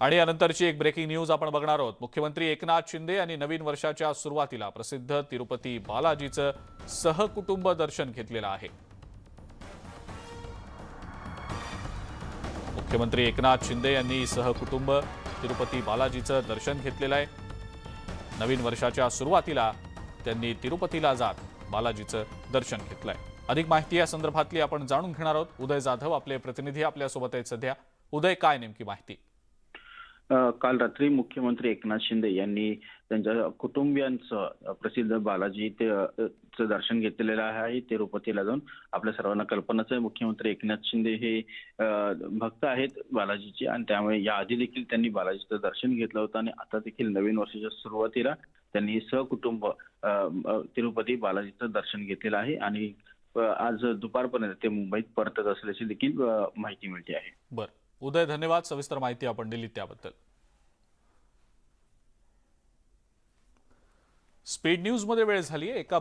आणि यानंतरची एक breaking news आपण बघणार आहोत. मुख्यमंत्री एकनाथ शिंदे यांनी नवीन वर्षाच्या सुरुवातीला प्रसिद्ध तिरुपती बालाजीचं सहकुटुंब दर्शन घेतलेलं आहे. मुख्यमंत्री एकनाथ शिंदे यांनी सहकुटुंब तिरुपती बालाजीचं दर्शन घेतलेलं आहे. नवीन वर्षाच्या सुरुवातीला त्यांनी तिरुपतीला जात बालाजीचं दर्शन घेतलंय. अधिक माहिती या संदर्भातली आपण जाणून घेणार आहोत. उदय जाधव आपले प्रतिनिधी आपल्यासोबत आहेत सध्या. उदय काय नेमकी माहिती? काल रात्री मुख्यमंत्री एकनाथ शिंदे यांनी त्यांच्या कुटुंबियांचं प्रसिद्ध बालाजी ते चं दर्शन घेतलेलं आहे. तिरुपतीला जाऊन आपल्या सर्वांना कल्पनाच आहे. मुख्यमंत्री एकनाथ शिंदे हे भक्त आहेत बालाजीचे आणि त्यामुळे याआधी देखील त्यांनी बालाजीचं दर्शन घेतलं होतं आणि आता देखील नवीन वर्षाच्या सुरुवातीला त्यांनी सहकुटुंब तिरुपती बालाजीचं दर्शन घेतलेलं आहे आणि आज दुपारपर्यंत ते मुंबईत परतत असल्याची देखील माहिती मिळते आहे. बरं. उदय धन्यवाद. सविस्तर माहिती आपण दिली त्याबद्दल. स्पीड न्यूजमध्ये वेळ झाली एका एका